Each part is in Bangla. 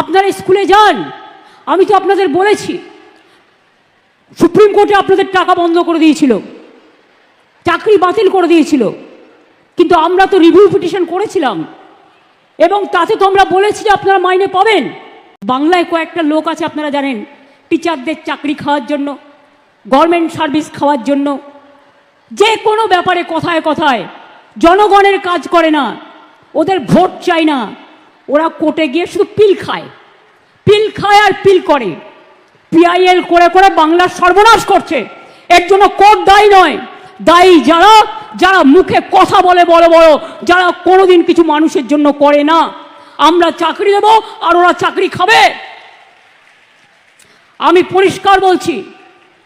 আপনারা স্কুলে যান। আমি তো আপনাদের বলেছি, সুপ্রিম কোর্টে আপনাদের টাকা বন্ধ করে দিয়েছিল, চাকরি বাতিল করে দিয়েছিল, কিন্তু আমরা তো রিভিউ পিটিশন করেছিলাম, এবং তাতে তো আমরা বলেছি যে আপনারা মাইনে পাবেন। বাংলায় কয়েকটা লোক আছে আপনারা জানেন টিচারদের চাকরি খাওয়ার জন্য গভর্নমেন্ট সার্ভিস খাওয়ার জন্য। যে কোনো ব্যাপারে কথায় কথায়, জনগণের কাজ করে না, ওদের ভোট চাই না। ওরা কোর্টে গিয়ে শুধু পিল খায়। পিল খায় আর পিল করে। পিআইএল করে করে বাংলার সর্বনাশ করছে। এর জন্য কোর্ট দায়ী নয়। দায়ী যারা যারা মুখে কথা বলে বড় বড়, যারা কোনোদিন কিছু মানুষের জন্য করে না। আমরা চাকরি দেব আর ওরা চাকরি খাবে। আমি পরিষ্কার বলছি,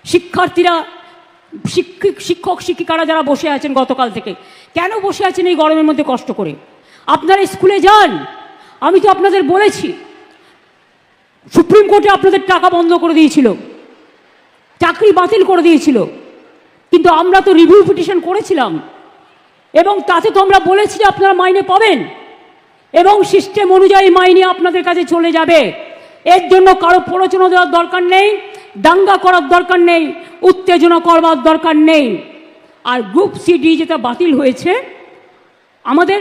শিক্ষার্থীরা, শিক্ষক শিক্ষক, শিক্ষিকারা যারা বসে আছেন গতকাল থেকে, কেন বসে আছেন এই গরমের মধ্যে কষ্ট করে? আপনারা স্কুলে যান। আমি তো আপনাদের বলেছি, সুপ্রিম কোর্টে আপনাদের টাকা বন্ধ করে দিয়েছিল, চাকরি বাতিল করে দিয়েছিল, কিন্তু আমরা তো রিভিউ পিটিশন করেছিলাম, এবং তাতে তো আমরা বলেছি যে আপনারা মাইনে পাবেন, এবং সিস্টেম অনুযায়ী মাইনে আপনাদের কাছে চলে যাবে। এর জন্য কারও প্ররোচনা দেওয়ার দরকার নেই, দাঙ্গা করার দরকার নেই, উত্তেজনা করবার দরকার নেই। আর গ্রুপ সিডি যেটা বাতিল হয়েছে, আমাদের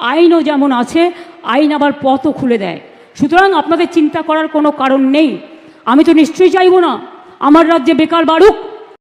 আইনও যেমন আছে, আইন আবার পথও খুলে দেয়। সুতরাং আপনাদের চিন্তা করার কোনো কারণ নেই। আমি তো নিশ্চয়ই চাইব না। আমার রাজ্যে বেকার বাড়ুক